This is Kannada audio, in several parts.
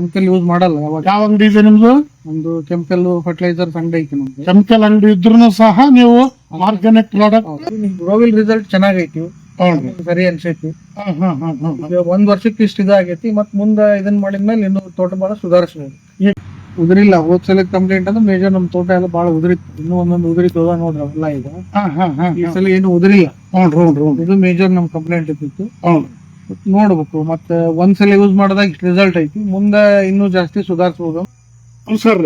ಕೆಮಿಕಲ್ ಯೂಸ್ ಮಾಡಲ್ಲ ಯಾವಾಗ? ಯಾವ ಅಂಗಡಿ ಇದೆ ನಿಮ್ದು? ಒಂದು ಕೆಮಿಕಲ್ ಫರ್ಟಿಲೈಸರ್ ಅಂಗಡಿ ಐತಿ ನಮ್ದು. ಕೆಮಿಕಲ್ ಅಂಗಡಿ ಇದ್ರೂ ಸಹ ನೀವು ಆರ್ಗ್ಯಾನಿಕ್ ಪ್ರಾಡಕ್ಟ್ ಗ್ರೋವಿಲ್ ರಿಸಲ್ಟ್ ಚೆನ್ನಾಗೈತಿ. ಸರಿ ಅನ್ಸೈತಿ. ಒಂದ್ ವರ್ಷಕ್ಕೆ ಇಷ್ಟ ಇದಾಗೈತಿ ಮತ್ ಮುಂದ ಇದನ್ ಮಾಡಿದ್ಮೇಲೆ ಇನ್ನು ತೋಟ ಬಹಳ ಸುಧಾರಿಸ್ಬೋದು. ಉದುರಿಲ್ಲ ಹೋದ್ ಸಲ ಕಂಪ್ಲೇಂಟ್ ಅಂದ್ರೆ ಮೇಜರ್ ನಮ್ ತೋಟ ಎಲ್ಲ ಬಹಳ ಉದುರಿತ್ತು. ಇನ್ನೂ ಒಂದೊಂದು ಉದುರಿತದ ನೋಡ್ರಿ ಅವೆಲ್ಲ ಈಗ. ಈ ಸಲ ಏನು ಉದುರಿಲ್ಲ. ಇದು ಮೇಜರ್ ನಮ್ ಕಂಪ್ಲೇಂಟ್ ಇದ್ದಿತ್ತು. ನೋಡ್ಬೇಕು. ಮತ್ತೆ ಒಂದ್ಸಲ ಯೂಸ್ ಮಾಡಿದಾಗ ಇಷ್ಟು ರಿಸಲ್ಟ್ ಐತಿ. ಮುಂದೆ ಇನ್ನೂ ಜಾಸ್ತಿ ಸುಧಾರಿಸ್ಬೋದು. ಸರ್.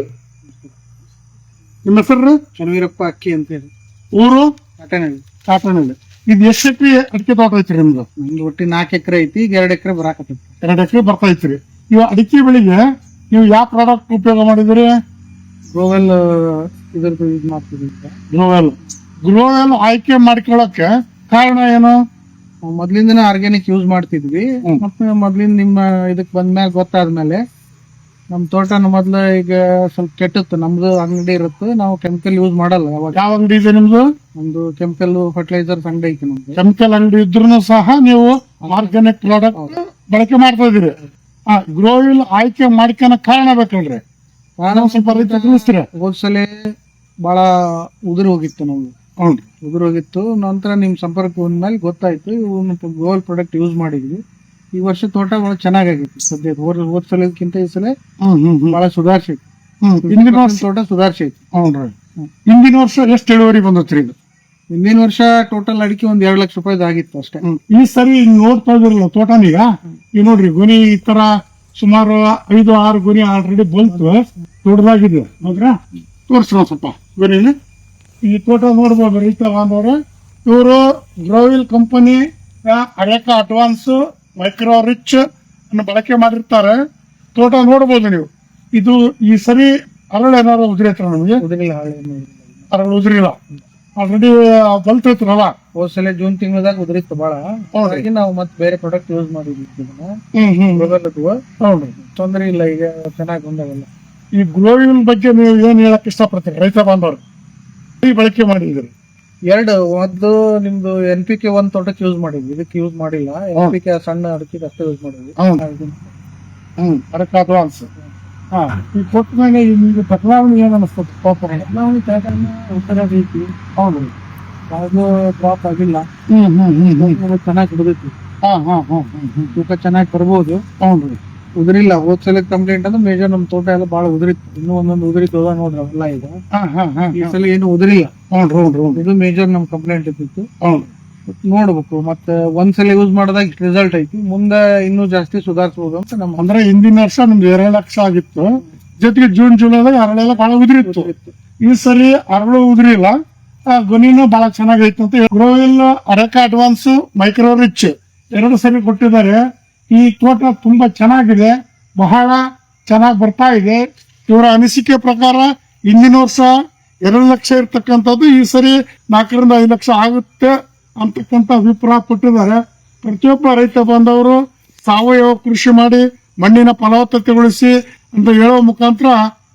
ನಿಮ್ಮ ಹೆಸರು? ಶನಿವೀರಪ್ಪ ಅಕ್ಕಿ ಅಂತ ಹೇಳಿ. ಊರು? ಕಾಟನಹಳ್ಳಿ. ಕಾಟನಹಳ್ಳಿ. ಇದು ಎಷ್ಟು ಎಕರೆ ಅಡಿಕೆ ತೋಟ ಐತ್ರಿ ನಿಮ್ದು? ನಮ್ದು ಒಟ್ಟಿ ನಾಲ್ಕು ಎಕರೆ ಐತಿ. ಈಗ ಎರಡು ಎಕರೆ ಬರಾಕತ್ತೈತಿ. ಎರಡು ಎಕರೆ ಬರ್ತಾ ಐತ್ರಿ. ಇವ ಅಡಿಕೆ ಬೆಳೆಗೆ ನೀವು ಯಾವ ಪ್ರಾಡಕ್ಟ್ ಉಪಯೋಗ ಮಾಡಿದ್ರಿ ಗ್ರೋವೆಲ್ ಇದ್ರದ್ದು ಯೂಸ್ ಮಾಡ್ತೀವಿ ಈಗ ಗ್ರೋವೆಲ್ ಗ್ರೋವೆಲ್ ಆಯ್ಕೆ ಮಾಡ್ಕೊಳಕ್ಕೆ ಕಾರಣ ಏನು? ಮೊದ್ಲಿಂದನೇ ಆರ್ಗ್ಯಾನಿಕ್ ಯೂಸ್ ಮಾಡ್ತಿದ್ವಿ. ಮತ್ತೆ ಮೊದ್ಲಿಂದ ನಿಮ್ಮ ಇದಕ್ ಬಂದ್ಮೇಲೆ ಗೊತ್ತಾದ್ಮೇಲೆ ನಮ್ ತೋಟನ ಮೊದ್ಲು ಈಗ ಸ್ವಲ್ಪ ಕೆಟ್ಟಿತ್ತು. ನಮ್ದು ಅಂಗಡಿ ಇರುತ್ತೆ. ನಾವು ಕೆಮಿಕಲ್ ಯೂಸ್ ಮಾಡಲ್ಲ ಯಾವಾಗ. ಯಾವ ಅಂಗಡಿ ಇದೆ ನಿಮ್ದು? ನಮ್ದು ಕೆಮಿಕಲ್ ಫರ್ಟಿಲೈಸರ್ಸ್ ಅಂಗಡಿ ಐತಿ ನಮ್ದು. ಕೆಮಿಕಲ್ ಅಂಗಡಿ ಇದ್ರೂ ಸಹ ನೀವು ಆರ್ಗ್ಯಾನಿಕ್ ಪ್ರಾಡಕ್ಟ್ ಬಳಕೆ ಮಾಡ್ತಾ ಇದೀರಿ ಆ ಗ್ರೋವಿಲ್ ಆಯ್ಕೆ ಮಾಡ್ಕೊಳಕ್ ಕಾರಣ ಬೇಕಲ್ರಿ? ನಾನು ಸ್ವಲ್ಪ ಹೋದ್ಸಲ ಬಹಳ ಉದುರಿ ಹೋಗಿತ್ತು ನಮ್ದು. ಹ್ಞೂ ಉದುರೋಗಿತ್ತು ನಂತರ ನಿಮ್ಮ ಸಂಪರ್ಕ ಬಂದ್ಮೇಲೆ ಗೊತ್ತಾಯ್ತು. ಇವನು ಗೋಲ್ ಪ್ರಾಡಕ್ಟ್ ಯೂಸ್ ಮಾಡಿದ್ವಿ. ಈ ವರ್ಷ ತೋಟ ಬಹಳ ಚೆನ್ನಾಗಾಗಿತ್ತು. ಸದ್ಯ ಹೋದ್ ಹೋದ್ ಸಲಕ್ಕಿಂತ ಈ ಸಲ ಬಹಳ ಸುಧಾರಿಸೈತಿ ಹಿಂದಿನ ವರ್ಷ ತೋಟ ಸುಧಾರಿಸೈತಿ ಹ್ಞೂ ಹಿಂದಿನ ವರ್ಷ ಎಷ್ಟು ಇಳುವರಿ ಬಂದತ್ರಿ ಇದು? ಹಿಂದಿನ ವರ್ಷ ಟೋಟಲ್ ಅಡಿಕೆ ಒಂದ್ ಎರಡ್ ಲಕ್ಷ ರೂಪಾಯಿ ಆಗಿತ್ತು ಅಷ್ಟೇ. ಈ ಸರಿ ಹಿಂಗ್ ನೋಡ್ತಾ ತೋಟ ತೋಟನೀಗ? ಈಗ ನೋಡ್ರಿ ಗುನಿ ಈ ತರ ಸುಮಾರು ಐದು ಆರು ಗುನಿ ಆಲ್ರೆಡಿ ಬಂತು. ದೊಡ್ಡದಾಗಿದೆ. ಹೌದ್ರಾ? ತೋರಿಸ್ರ ಸ್ವಲ್ಪ. ಗೊನಿನ. ಈ ತೋಟ ನೋಡ್ಬೋದು ರೈತ ಬಾಂಧವರು. ಇವರು ಗ್ರೋವಿಲ್ company areca advance micro rich ಅನ್ನು ಬಳಕೆ ಮಾಡಿರ್ತಾರೆ. ತೋಟ ನೋಡ್ಬೋದು ನೀವು. ಇದು ಈ ಸರಿ ಅರಳು ಏನಾದ್ರು ಉದುರೈತ್ರ ನಮಗೆ? ಉದುರಿಲ್ಲ ಹಳ್ಳಿ ಅರಳು ಉದುರಿಲ್ಲ. ಆಲ್ರೆಡಿ ಬಲ್ತೈತ್ರಲ್ಲ ಹೋದ್ ಸಲ ಜೂನ್ ತಿಂಗಳದಾಗ ಉದುರಿತ್ತು ಬಹಳ ಹಾಗಾಗಿ ನಾವು ಮತ್ತೆ ಬೇರೆ ಪ್ರಾಡಕ್ಟ್ ಯೂಸ್ ಮಾಡಿದ್ವಿ ಇದನ್ನ ಹ್ಮ್ ಹ್ಮ್. ತೊಂದರೆ ಇಲ್ಲ ಈಗ ಚೆನ್ನಾಗಿ ಬಂದಾಗಲ್ಲ ಈ ಗ್ರೋವಿಲ್ ಬಗ್ಗೆ ನೀವು ಏನ್ ಹೇಳಕ್ ಇಷ್ಟಪಡ್ತೀರಿ ರೈತ ಬಾಂಧವರು? ಬಳಕೆ ಮಾಡಿದ್ರಿ. ಎರಡು ಒಂದು ನಿಮ್ದು ಎನ್ ಪಿ ಕೆ ಒಂದ್ ತೋಟಕ್ಕೆ ಯೂಸ್ ಮಾಡಿದ್ವಿ. ಇದಕ್ಕೆ ಯೂಸ್ ಮಾಡಿಲ್ಲ. ಎನ್ ಪಿ ಕೆ ಸಣ್ಣ ಅಡಕೆ ಅಷ್ಟೇ ಯೂಸ್ ಮಾಡಿದ್ವಿ. ಅದಕ್ಕೆ ಅಡ್ವಾನ್ಸ್ ಹಾ. ಈ ಕೊಟ್ಟ ಮೇಲೆ ನಿಮ್ಗೆ ಬದಲಾವಣೆ ಏನ್ ಅನಿಸ್ತದೆ ಪಾಪ. ನಾವು ಐತಿ ಹೌದು. ಯಾವ್ದು ಡ್ರಾಪ್ ಆಗಿಲ್ಲ. ಚೆನ್ನಾಗಿ ಹಿಡಿದೈತಿ ಹಾ ಹಾ ಹಾ ತೂಕ ಚೆನ್ನಾಗಿ ಬರ್ಬೋದು. ಹೌದು. ಉದುರಿಲ್ಲ. ಹೋದ್ ಸಲ ಕಂಪ್ಲೇಂಟ್ ಅಂದ್ರೆ ಮೇಜರ್ ನಮ್ ತೋಟ ಎಲ್ಲ ಬಾಳ ಉದುರಿತ್ತು. ಇನ್ನೂ ಒಂದೊಂದು ಉದುರಿತದ ನೋಡ್ರಿ ಅವೆಲ್ಲ ಈಗ. ಹಾ ಈ ಸಲ ಏನು ಉದುರಿಲ್ಲ. ಇದು ಮೇಜರ್ ನಮ್ ಕಂಪ್ಲೇಂಟ್ ಇದ್ದಿತ್ತು. ನೋಡ್ಬೇಕು. ಮತ್ತೆ ಒಂದ್ಸಲ ಯೂಸ್ ಮಾಡಿದಾಗ ಇಷ್ಟು ರಿಸಲ್ಟ್ ಐತಿ. ಮುಂದೆ ಇನ್ನೂ ಜಾಸ್ತಿ ಸುಧಾರಿಸಬಹುದು ಅಂತ ನಮ್ಮ ಅಂದ್ರೆ ಹಿಂದಿನ ವರ್ಷ ನಮ್ದು ಎರಡು ಲಕ್ಷ ಆಗಿತ್ತು. ಜೊತೆಗೆ ಜೂನ್ ಜುಲೈದಾಗ ಅರಳೆಲ್ಲ ಬಹಳ ಉದುರಿತ್ತು. ಈ ಸರಿ ಅರಳು ಉದುರಿಲ್ಲ. ಆ ಗೊನಿನೂ ಬಹಳ ಚೆನ್ನಾಗೈತೆ ಅಂತ ಗ್ರೋವಿಲ್ ಅರೆಕ ಅಡ್ವಾನ್ಸ್ ಮೈಕ್ರೋ ರಿಚ್ ಎರಡು ಸರಿ ಕೊಟ್ಟಿದ್ದಾರೆ. ಈ ತೋಟ ತುಂಬಾ ಚೆನ್ನಾಗಿದೆ. ಬಹಳ ಚೆನ್ನಾಗಿ ಬರ್ತಾ ಇದೆ. ಇವರ ಅನಿಸಿಕೆ ಪ್ರಕಾರ ಹಿಂದಿನ ವರ್ಷ ಎರಡು ಲಕ್ಷ ಇರ್ತಕ್ಕಂಥದ್ದು ಈ ಸರಿ ನಾಲ್ಕರಿಂದ ಐದು ಲಕ್ಷ ಆಗುತ್ತೆ ಅಂತಕ್ಕಂಥ ಅಭಿಪ್ರಾಯ ಕೊಟ್ಟಿದ್ದಾರೆ. ಪ್ರತಿಯೊಬ್ಬ ರೈತ ಬಂದವರು ಸಾವಯವ ಕೃಷಿ ಮಾಡಿ ಮಣ್ಣಿನ ಫಲವತ್ತತೆಗೊಳಿಸಿ ಅಂತ ಹೇಳುವ ಮುಖಾಂತರ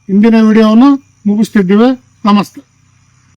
ಇಂದಿನ ವಿಡಿಯೋವನ್ನು ಮುಗಿಸ್ತಿದ್ದೀವಿ. ನಮಸ್ತೆ.